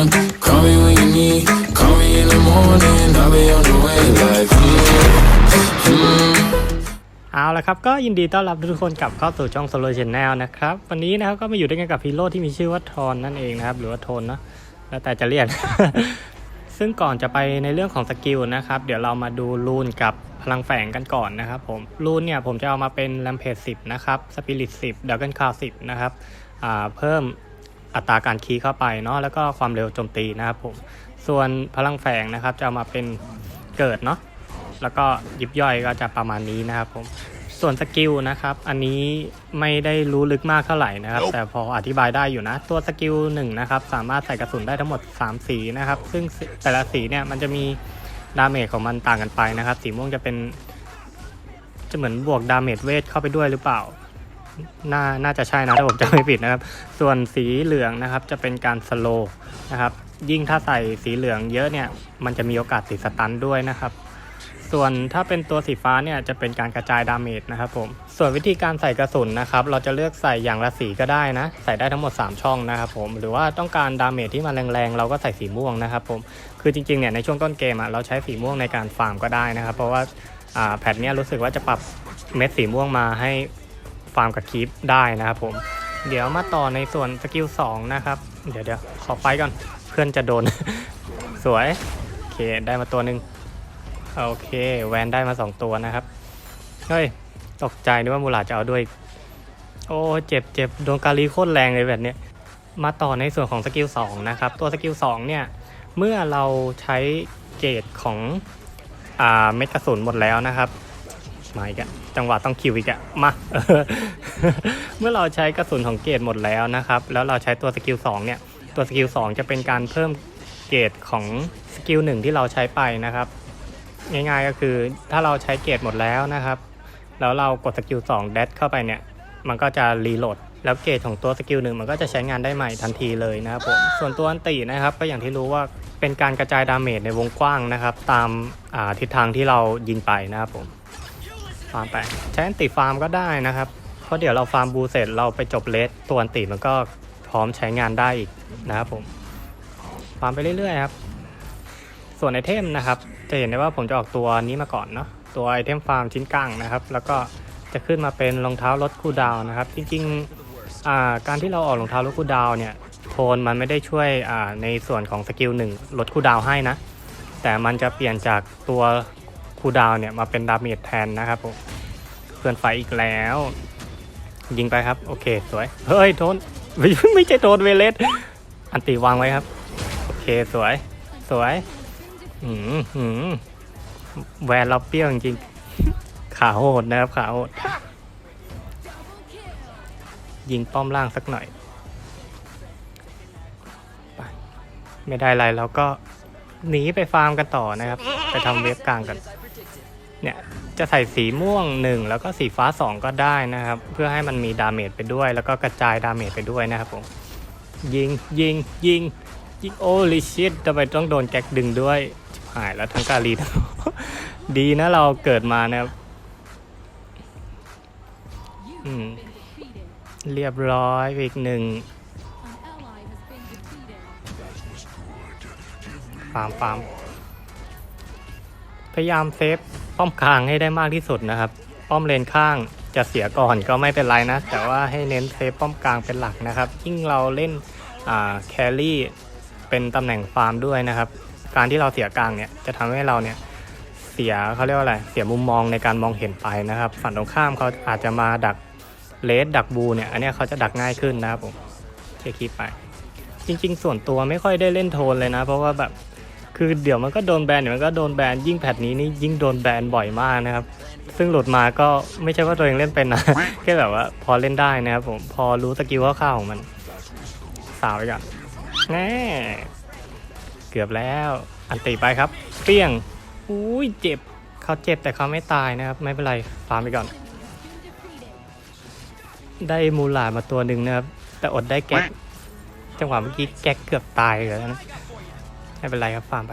on. Call me when you need. Call me in the morning. I'll be on the way like mm, mm. เอาละครับ ก็ยินดีต้อนรับทุกคนกลับเข้าสู่ช่อง Solo Channel นะครับ วันนี้นะครับก็มาอยู่ด้วยกันกับฮีโร่ที่มีชื่อว่าทอนนั่นเองนะครับ หรือว่าโทนเนอะแล้วแต่จะเรียก ซึ่งก่อนจะไปในเรื่องของสกิลนะครับ เดี๋ยวเรามาดูรูนกับพลังแฝงกันก่อนนะครับผมรูนเนี่ยผมจะเอามาเป็นแ a มเพจ10นะครับสปิริต10ดักเกิลคาว10นะครับเพิ่ม อัตราการคีย์เข้าไปเนาะแล้วก็ความเร็วโจมตีนะครับผมส่วนพลังแฝงนะครับจะเอามาเป็นเกิดเนาะแล้วก็ยิบย่อยก็จะประมาณนี้นะครับผมส่วนสกิลนะครับ อันนี้ไม่ได้รู้ลึกมากเท่าไหร่นะครับ แต่พออธิบายได้อยู่นะ ตัวสกิลหนึ่งนะครับ สามารถใส่กระสุนได้ทั้งหมด 3 สีนะครับ ซึ่งแต่ละสีเนี่ยมันจะมีดาเมจของมันต่างกันไปนะครับ สีม่วงจะเป็น จะเหมือนบวกดาเมจเวทเข้าไปด้วยหรือเปล่า น่าน่าจะใช่นะถ้าผมจำไม่ผิดนะครับ ส่วนสีเหลืองนะครับจะเป็นการสโลนะครับยิ่งถ้าใส่สีเหลืองเยอะเนี่ยมันจะมีโอกาสติดสตันด้วยนะครับส่วนถ้าเป็นตัวสีฟ้าเนี่ยจะเป็นการกระจายดาเมจนะครับผมส่วนวิธีการใส่กระสุนนะครับเราจะเลือกใส่อย่างละสีก็ได้นะ ใส่ได้ทั้งหมด 3 ช่องนะครับผมหรือว่าต้องการดาเมจที่มันแรงๆ เราก็ใส่สีม่วงนะครับผมคือจริงๆเนี่ยในช่วงต้นเกมอะเราใช้สีม่วงในการฟาร์มก็ได้นะครับ เพราะว่าอ่าแพทเนี้ยรู้สึกว่าจะปรับเม็ดสีม่วงมาให้ ฟาร์มกับคีปได้นะครับผม เดี๋ยวมาต่อในส่วนสกิล2นะครับ เดี๋ยวเดี๋ยวขอไฟก่อน เพื่อนจะโดน สวย โอเค ได้มาตัวหนึ่งโอเค แวนได้มาสองตัวนะครับ เฮ้ย ตกใจนึกว่ามูลาจะเอาด้วย โอ้เจ็บเจ็บโดนกาลีโคตรแรงเลยแบบเนี้ยมาต่อในส่วนของสกิล2นะครับ ตัวสกิล2เนี่ย เมื่อเราใช้เกรดของอ่าเม็ดกระสุนหมดแล้วนะครับ มาอีกอะจังหวะต้องคิวอีกอะมาเมื่อเราใช้กระสุนของเกรดหมดแล้วนะครับ แล้วเราใช้ตัวสกิล2เนี่ย ตัวสกิล2จะเป็นการเพิ่มเกรดของสกิลหนึ่งที่เราใช้ไปนะครับ ง่ายๆก็คือถ้าเราใช้เกรดหมดแล้วนะครับ แล้วเรากดสกิล2 d ดดเข้าไปเนี่ย มันก็จะรีโหลดแล้วเกรดของตัวสกิลหนึ่งมันก็จะใช้งานได้ใหม่ทันทีเลยนะครับผมส่วนตัวอันตินะครับ ก็อย่างที่รู้ว่าเป็นการกระจายดาเมจในวงกว้างนะครับ ตามาทิศทางที่เรายิงไปนะครับผม ฟาร์มไปใช้อันติฟาร์มก็ได้นะครับ เพราะเดี๋ยวเราฟาร์มบูเสร็จเราไปจบเลสตัวอันติมันก็พร้อมใช้งานได้อีกนะครับผมฟาร์มไปเรื่อยๆครับ ส่วนไอเทมนะครับ จะเห็นได้ว่าผมจะออกตัวนี้มาก่อนเนาะตัวไอเทมฟาร์มชิ้นกลางนะครับ แล้วก็จะขึ้นมาเป็นรองเท้าลดคูดาวนะครับ จริงๆการที่เราออกรองเท้าลดคูดาวเนี่ยโทนมันไม่ได้ช่วยในส่วนของสกิลหนึ่งลดคูดาวให้นะ แต่มันจะเปลี่ยนจากตัว คูดาวเนี่ยมาเป็นดาเมจแทนนะครับผมเพื่อนไฟอีกแล้ว ยิงไปครับ โอเค สวย เฮ้ยโทนไม่ใช่โทนเวเลสอันตีวางไว้ครับ โอเคสวย สวยหืมหืมแวนเราเปรี้ยวจริงขาโหดนะครับขาโหดยิงป้อมล่างสักหน่อยไปไม่ได้อะไรเราก็หนีไปฟาร์มกันต่อนะครับ ไปทำเว็บกลางกัน เนี่ยจะใส่สีม่วงหนึ่งแล้วก็สีฟ้าสองก็ได้นะครับ เพื่อให้มันมีดาเมจไปด้วย แล้วก็กระจายดาเมจไปด้วยนะครับผมยิงยิงยิงยิงโอ้ลิชิตทำไมต้องโดนแก๊กดึงด้วยหายแล้วทั้งกาลีดีนะเราเกิดมานะครับเรียบร้อยไปอีกหนึ่งฟามฟามพยายามเซฟ ป้อมกลางให้ได้มากที่สุดนะครับ ป้อมเลนข้างจะเสียก่อนก็ไม่เป็นไรนะ แต่ว่าให้เน้นเซฟป้อมกลางเป็นหลักนะครับ ยิ่งเราเล่นแครี่เป็นตำแหน่งฟาร์มด้วยนะครับ การที่เราเสียกลางเนี่ยจะทำให้เราเนี่ยเสียเขาเรียกว่าอะไร เสียมุมมองในการมองเห็นไปนะครับ ฝั่งตรงข้ามเขาอาจจะมาดักเลสดักบูเนี่ย อันนี้เขาจะดักง่ายขึ้นนะครับผมเทคลิปไป จริง ๆ ส่วนตัวไม่ค่อยได้เล่นโทนเลยนะ เพราะว่าแบบ คือเดี๋ยวมันก็โดนแบนเดี๋ยวมันก็โดนแบนยิ่งแพทนี้นี่ยิ่งโดนแบนบ่อยมากนะครับ ซึ่งหลุดมาก็ไม่ใช่ว่าตัวเองเล่นเป็นนะแค่แบบว่าพอเล่นได้นะครับผมพอรู้สกิลคร่าวๆของมัน สาวไปก่อนแน่เกือบแล้ว อันตีไปครับเปี้ยงอุ้ยเจ็บเขาเจ็บแต่เขาไม่ตายนะครับ ไม่เป็นไรฟาร์มไปก่อน ได้มูลาดมาตัวหนึ่งนะครับ แต่อดได้แก๊กจังหวะเมื่อกี้แก๊กเกือบตายเลยนะ ไม่เป็นไรครับฟาร์มไป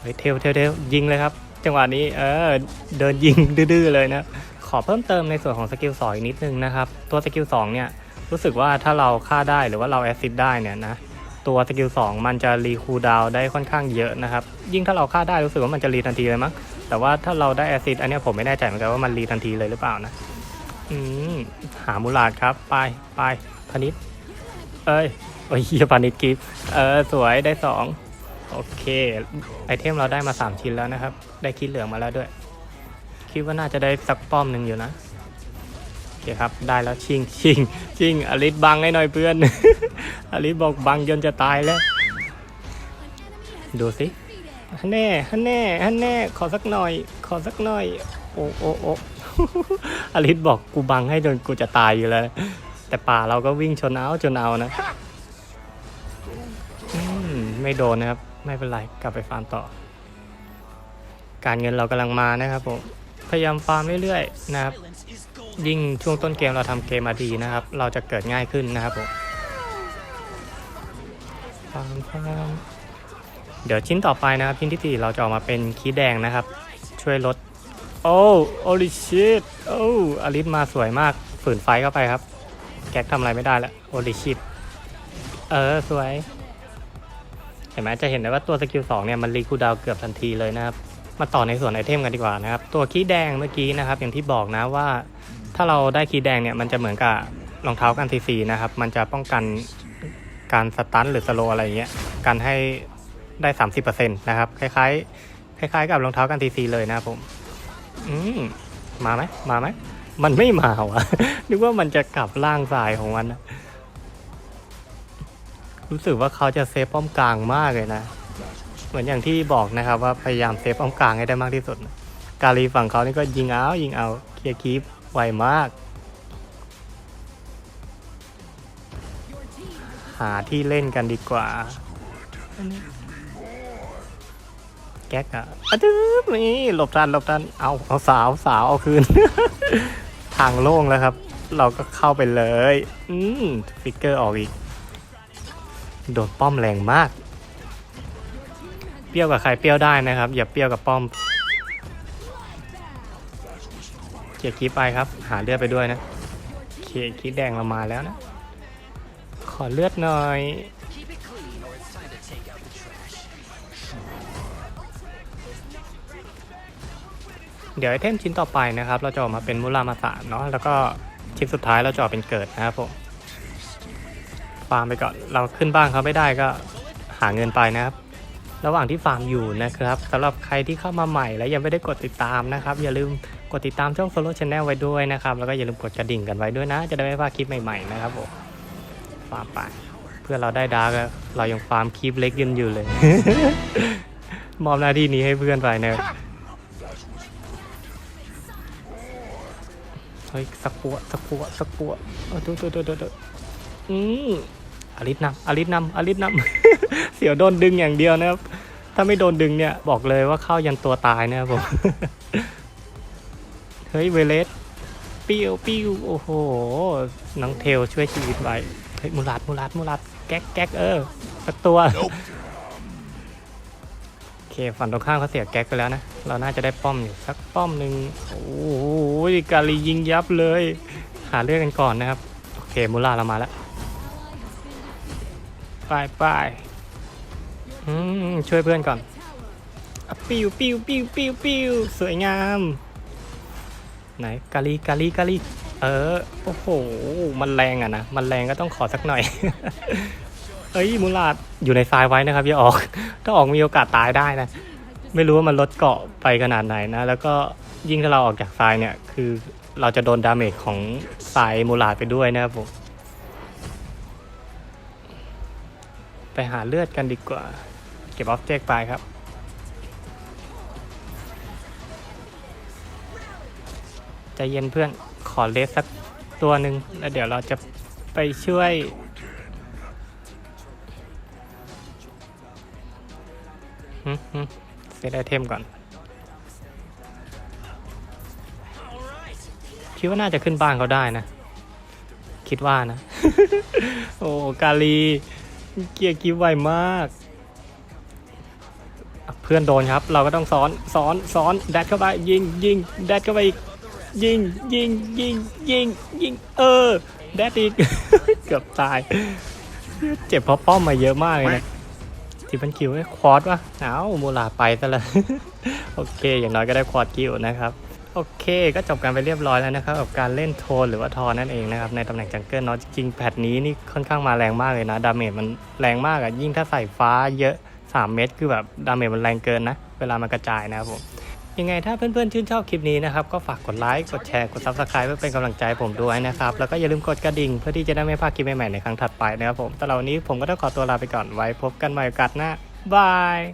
เฮ้ยเทลเทลเทลยิงเลยครับ จังหวะนี้เออเดินยิงดื้อเลยนะขอเพิ่มเติมในส่วนของสกิลสองอีกนิดนึงนะครับ ตัวสกิลสองเนี่ยรู้สึกว่าถ้าเราฆ่าได้หรือว่าเราแอสซิดได้เนี่ยนะตัวสกิล2มันจะรีคูลดาวได้ค่อนข้างเยอะนะครับ ยิ่งถ้าเราฆ่าได้รู้สึกว่ามันจะรีทันทีเลยมั้งแต่ว่าถ้าเราได้แอซิดอันนี้ผมไม่แน่ใจเหมือนกันว่ามันรีทันทีเลยหรือเปล่านะอืมหามูลาดครับไปไปพนิษเอ้ยโอ้ยเฮียพนิษกิฟต์เออสวยได้สอง โอเคไอเทมเราได้มาสามชิ้นแล้วนะครับ ได้คิดเหลืองมาแล้วด้วย คิดว่าน่าจะได้สักป้อมหนึ่งอยู่นะ โอเคครับ ได้แล้วชิงชิงชิงอลิสบังให้หน่อยเพื่อน อลิสบอกบังจนจะตายแล้ว ดูสิฮันแน่ฮันแน่ฮันแน่ขอสักหน่อย ขอสักหน่อย โอ้โอ้โอ้อลิสบอกกูบังให้จนกูจะตายอยู่แล้ว แต่ป่าเราก็วิ่งชนเอาจนเอานะ ไม่โดนนะครับ ไม่เป็นไรกลับไปฟาร์มต่อ การเงินเรากำลังมานะครับผมพยายามฟาร์มเรื่อยๆนะครับ ยิ่งช่วงต้นเกมเราทำเกมมาดีนะครับ เราจะเกิดง่ายขึ้นนะครับผมฟาร์มฟาร์มเดี๋ยวชิ้นต่อไปนะครับชิ้นที่สี่เราจะออกมาเป็นคีแดงนะครับ ช่วยลดโอ้โอลิชิตโอ้อลิสมาสวยมากฝืนไฟเข้าไปครับ แก๊กทำอะไรไม่ได้ล้วโอลิชิตเออสวย เห็นไหมจะเห็นได้ว่าตัวสกิลสองเนี่ยมันรีคูดาวเกือบทันทีเลยนะครับ มาต่อในส่วนไอเทมกันดีกว่านะครับ ตัวคีย์แดงเมื่อกี้นะครับ อย่างที่บอกนะว่า ถ้าเราได้คีย์แดงเนี่ยมันจะเหมือนกับรองเท้ากันทีซีนะครับ มันจะป้องกันการสตันหรือสโลอะไรอย่างเงี้ยกันให้ได้ 30%นะครับ คล้ายๆ คล้าย ๆ กับรองเท้ากันทีซีเลยนะครับผมอืมมาไหมมาไหมมันไม่มาวะนึกว่ามันจะกลับร่างทรายของมันนะ รู้สึกว่าเขาจะเซฟป้อมกลางมากเลยนะ เหมือนอย่างที่บอกนะครับว่าพยายามเซฟป้อมกลางให้ได้มากที่สุด กาลีฝั่งเขานี่ก็ยิงเอายิงเอาเคลียร์คีปไวมาก หาที่เล่นกันดีกว่า แก๊กอะอะดึ๊บนี่หลบทันหลบทันเอาเอาสาวสาวเอาคืน ทางโล่งแล้วครับ เราก็เข้าไปเลย อืมฟิกเกอร์ออกอีก โดนป้อมแรงมาก เปรี้ยวกับใครเปรี้ยวได้นะครับ อย่าเปรี้ยวกับป้อมเกียร์คีปไปครับ หาเลือดไปด้วยนะเคคีแดงเรามาแล้วนะ ขอเลือดหน่อยเดี๋ยวไอเทมชิ้นต่อไปนะครับ เราจะออกมาเป็นมุรามาสานเนาะแล้วก็ชิ้นสุดท้ายเราจะออกเป็นเกิดนะครับผม ฟาร์มไปก่อน เราขึ้นบ้านเขาไม่ได้ก็หาเงินไปนะครับ ระหว่างที่ฟาร์มอยู่นะครับสำหรับใครที่เข้ามาใหม่และยังไม่ได้กดติดตามนะครับ อย่าลืมกดติดตามช่อง Solo Channel ไว้ด้วยนะครับ แล้วก็อย่าลืมกดกระดิ่งกันไว้ด้วยนะ จะได้ไม่พลาดคลิปใหม่ๆนะครับผมฟาร์มไปเพื่อเราได้ดาร์กเรายังฟาร์มคลิปเล็กกันอยู่เลย มอบหน้าที่นี้ให้เพื่อนไปเนะครับเฮ้ยสักปัวสักปัวสักปัวเออตัวตัวตัวตัวตัวอืม อลิสนำอลิสนำอลิสนำ เสียวโดนดึงอย่างเดียวนะครับ ถ้าไม่โดนดึงเนี่ยบอกเลยว่าเข้ายันตัวตายนะครับผม เฮ้ยเวเลสปิ้วปิ้วโอ้โหน้องเทลช่วยชีวิตไว้เฮ้ยมูลัดมูลัดมูลัดแก๊กแก๊กเออสักตัวโอเคฝั่งตรงข้ามเขาเสียแก๊กไปแล้วนะ เราน่าจะได้ป้อมอยู่สักป้อมหนึ่งโอ้โหกาลียิงยับเลย หาเรื่องกันก่อนนะครับ โอเคมูลาเรามาแล้ว ไปไปอืมช่วยเพื่อนก่อนอปิวปิวปิวปิวปิวสวยงาม ไหนกาลีกาลีกาลีเออ โอ้โห มันแรงอะนะ มันแรงก็ต้องขอสักหน่อย เอ้ยมูลาดอยู่ในทรายไว้นะครับอย่าออก ถ้าออกมีโอกาสตายได้นะ ไม่รู้ว่ามันลดเกาะไปขนาดไหนนะ แล้วก็ยิ่งถ้าเราออกจากทรายเนี่ย คือเราจะโดนดาเมจของทรายมูลาดไปด้วยนะครับผม ไปหาเลือดกันดีกว่า เก็บออฟเจกไปครับ ใจเย็นเพื่อนขอเลสสักตัวหนึ่งแล้วเดี๋ยวเราจะไปช่วย เซตไอเทมก่อน คิดว่าน่าจะขึ้นบ้านเขาได้นะ คิดว่านะ โอ้กาลี เกียร์กิฟไวมากอะเพื่อนโดนครับ เราก็ต้องซ้อนซ้อนซ้อนแดดเข้าไปยิงยิงแดดเข้าไปอีกยิงยิงยิงยิงยิงเออแดดอีกเกือบตาย เจ็บเพราะป้อมมาเยอะมากเลยนะทิพันคิวไอ้ควอดวะเอ้ามูลาไปซะแล้วโอเค อย่างน้อยก็ได้ควอดคิวนะครับ โอเคก็จบกันไปเรียบร้อยแล้วนะครับกับการเล่นโทนหรือว่าทอนนั่นเองนะครับในตำแหน่งจังเกิลเนาะจริงแพทนี้นี่ค่อนข้างมาแรงมากเลยนะดาเมจมันแรงมากอะยิ่งถ้าใส่ฟ้าเยอะ 3 เม็ดคือแบบดาเมจมันแรงเกินนะ เวลามันกระจายนะครับผมยังไงถ้าเพื่อนๆชื่นชอบคลิปนี้นะครับ ก็ฝากกดไลค์กดแชร์กด Subscribe เพื่อเป็นกำลังใจผมด้วยนะครับ แล้วก็อย่าลืมกดกระดิ่งเพื่อที่จะได้ไม่พลาดคลิปใหม่ๆในครั้งถัดไปนะครับผมแต่เราวันนี้ผมก็ต้องขอตัวลาไปก่อนไว้พบกันใหม่โอกาสหน้าบาย